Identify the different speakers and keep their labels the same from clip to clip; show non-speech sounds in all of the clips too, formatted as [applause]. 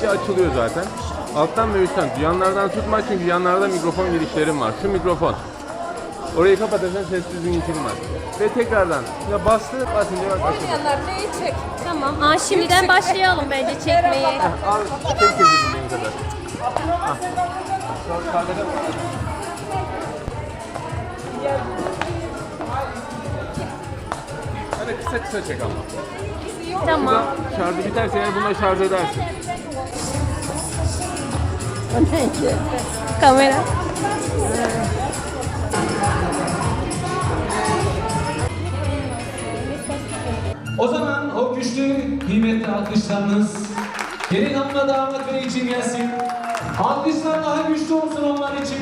Speaker 1: deyince açılıyor zaten. Alttan ve üstten. Yanlardan tutma çünkü yanlarda mikrofon girişlerim var. Şu mikrofon. Orayı kapatırsan sessiz dinletim var. Ve tekrardan ya bastı basınca bak açıldı.
Speaker 2: Yanlar neyi çek?
Speaker 3: Tamam. Aa, şimdiden başlayalım bence çekmeye.
Speaker 1: Al çek dinleyin kadar. Ah. Hadi kısa kısa çek ama.
Speaker 3: Tamam.
Speaker 1: Şarjı biterse eğer bununla şarj edersin.
Speaker 3: Kamera.
Speaker 4: O zaman o güçlü, kıymetli alkışlarınız gelin hanımla damat bey için gelsin. Alkışlar daha güçlü olsun onlar için.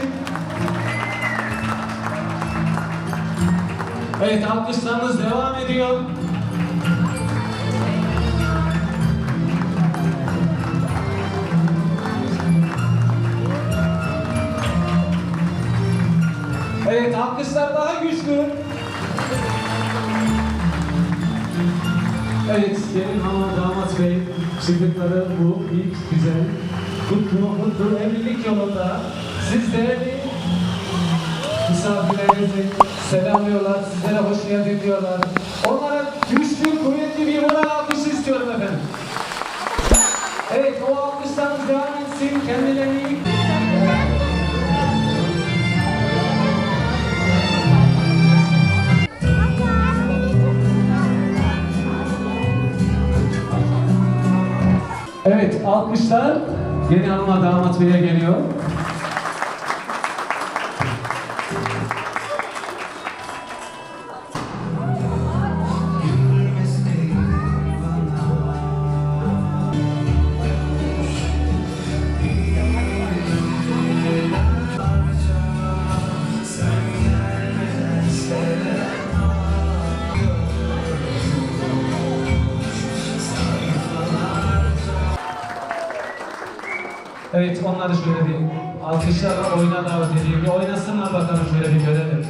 Speaker 4: Evet alkışlarınız devam ediyor. Alkışlar daha güçlü. Evet, gelin hanım damat bey, çocukları bu ilk güzel, kutlu, mutlu evlilik yolunda siz değerli misafirlerinizi selamlıyorlar, sizlere hoş geldin diyorlar. Onlara güçlü, kuvvetli bir moral alkışı istiyorum efendim. Evet, o alkışlarınız devam etsin, kendilerini Evet, alkışlar yeni hanıma damat beye geliyor. Evet, onları şöyle bir alkışlarla oyuna davet edeyim. Bir oynasınlar bakalım şöyle bir görelim.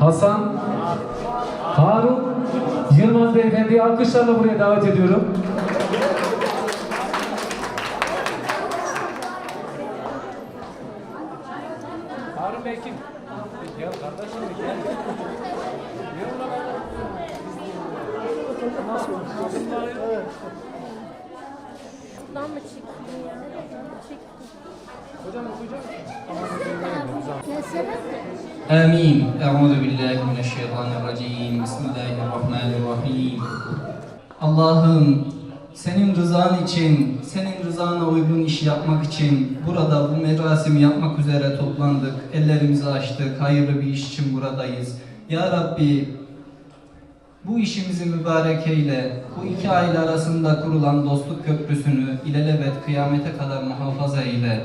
Speaker 4: Hasan Harun Yılmaz Beyefendi'yi alkışlarla buraya davet ediyorum.
Speaker 3: Buradan mı çekeyim ya? Çek.
Speaker 4: Hocam okuyacak
Speaker 5: آمين أعوذ بالله من الشيطان الرجيم بسم الله الرحمن الرحيم Allah'ım senin rızan için, senin rızana uygun iş yapmak için burada bu merasimi yapmak üzere toplandık. Ellerimizi açtık. Hayırlı bir iş için buradayız. Ya Rabbi bu işimizi mübarek eyle. Bu iki aile arasında kurulan dostluk köprüsünü ilelebet kıyamete kadar muhafaza eyle.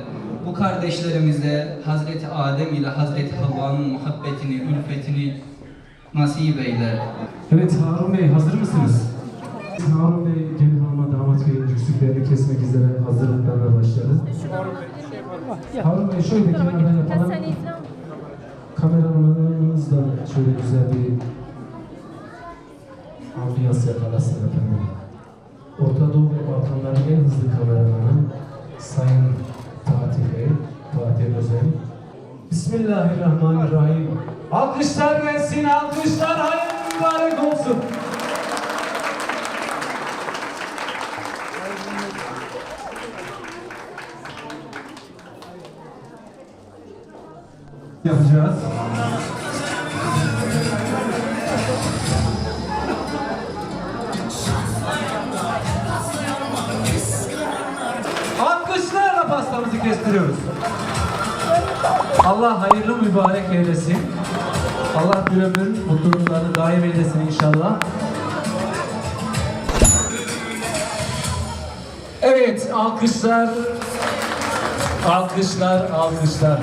Speaker 5: Bu kardeşlerimize Hazreti Adem ile Hazreti Havva'nın muhabbetini, ülfetini nasip eyle.
Speaker 4: Evet Harun Bey hazır mısınız? Harun Bey gelin hanıma damat beyin yüzüklerini kesmek üzere hazırlıklarla başladı. Harun Bey şöyle kenardan yapalım.
Speaker 3: izle.
Speaker 4: Kameramanlarımız da şöyle güzel bir nasıl yakalasın efendim. Orta Doğu ve Balkanların en hızlı kameramanı Sayın Fatih Bey, Fatih Özel. Bismillahirrahmanirrahim. Alkışlar gelsin, alkışlar. Kestiriyoruz. Allah hayırlı mübarek eylesin. Allah bir ömür mutluluklarını daim eylesin inşallah. Evet, alkışlar. Alkışlar, alkışlar.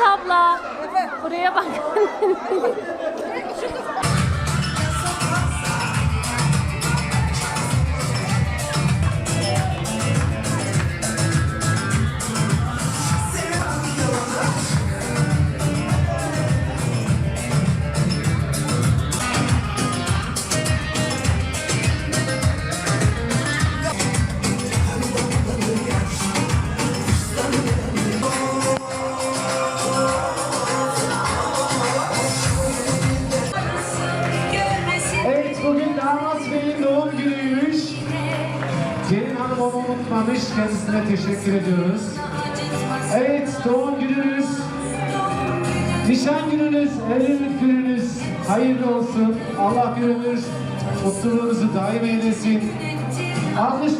Speaker 3: Abla. Buraya bak. [laughs]
Speaker 4: unutmamış, kendisine teşekkür ediyoruz. Evet, doğum gününüz, nişan gününüz, evlilik gününüz hayırlı olsun. Allah bir ömür mutluluğunuzu daim eylesin. Alkışlar.